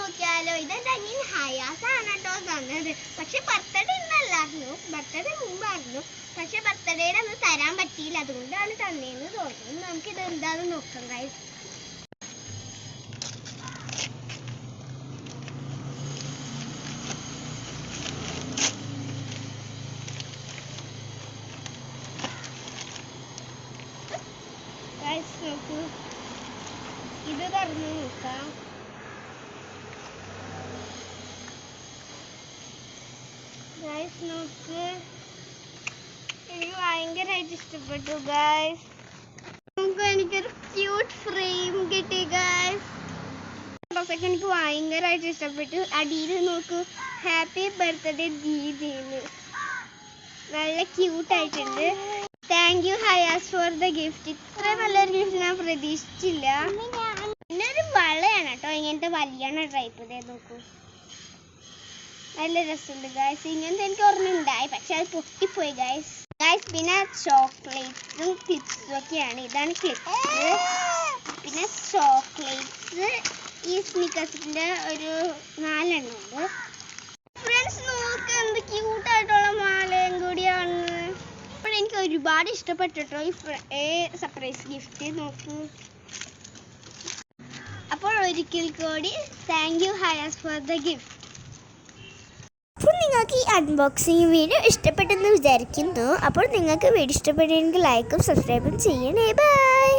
നോക്കിയാലോ ഇതെന്റെ അനിയൻ ഹയാസാണ് കേട്ടോ തന്നത്. പക്ഷെ ബർത്ത്ഡേ ഇന്നല്ലായിരുന്നു. ബർത്ത്ഡേ മുമ്പായിരുന്നു. പക്ഷെ ബർത്ത്ഡേയുടെ അന്ന് തരാൻ പറ്റിയില്ല. അതുകൊണ്ടാണ് തന്നേന്ന് തോന്നുന്നു നമുക്ക് ഇത് എന്താണെന്ന് നോക്കാം കാര്യം നോക്കൂ. ഇത് തുറന്ന് നോക്കാം. ഗൈസ് നോക്ക് എനിക്ക് ഭയങ്കരമായിട്ട് ഇഷ്ടപ്പെട്ടു ഗൈസ് നമുക്ക് എനിക്കൊരു ക്യൂട്ട് ഫ്രെയിം കിട്ടി ഗൈസ് ഡ്രസ്സൊക്കെ എനിക്ക് ഭയങ്കരമായിട്ട് ഇഷ്ടപ്പെട്ടു. അടിയിൽ നോക്ക് ഹാപ്പി ബർത്ത്ഡേ ദീദിന്ന്. നല്ല ക്യൂട്ട് ആയിട്ടുണ്ട്. Thank you Hayas for the gift ഇത്ര നല്ലൊരു ഗിഫ്റ്റ് ഞാൻ പ്രതീക്ഷിച്ചില്ല. പിന്നെ ഒരു വളയാണ് കേട്ടോ ഇങ്ങനത്തെ വലിയ ടൈപ്പ് നോക്കൂ. നല്ല രസമുണ്ട് ഗായ്സ് ഇങ്ങനത്തെ എനിക്ക് ഓർമ്മ ഉണ്ടായി. പക്ഷെ അത് പൊട്ടിപ്പോയി ഗായ്സ് ഗായ്സ് പിന്നെ ചോക്ലേറ്റ്സും ക്ലിപ്സും ഒക്കെയാണ്. ഇതാണ് ക്ലിപ്സ് പിന്നെ ചോക്ലേറ്റ്സ് ഈ സ്നിക്കേഴ്സിന്റെ ഒരു നാലെണ്ണം ഉണ്ട്. ഫ്രണ്ട്സ് നോക്ക് എന്ത് ക്യൂട്ടായിട്ടുള്ള മാലയും കൂടിയാണ്. അപ്പോൾ എനിക്ക് ഒരുപാട് ഇഷ്ടപ്പെട്ടിട്ടോ ഈ സർപ്രൈസ് ഗിഫ്റ്റ് നോക്കൂ. അപ്പോൾ ഒരിക്കൽ കൂടി thank you Hayas for the gift നിങ്ങൾക്ക് ഈ അൺബോക്സിങ് വീഡിയോ ഇഷ്ടപ്പെട്ടെന്ന് വിചാരിക്കുന്നു. അപ്പോൾ നിങ്ങൾക്ക് വീഡിയോ ഇഷ്ടപ്പെട്ടെങ്കിൽ ലൈക്കും സബ്സ്ക്രൈബും ചെയ്യണേ. ബൈ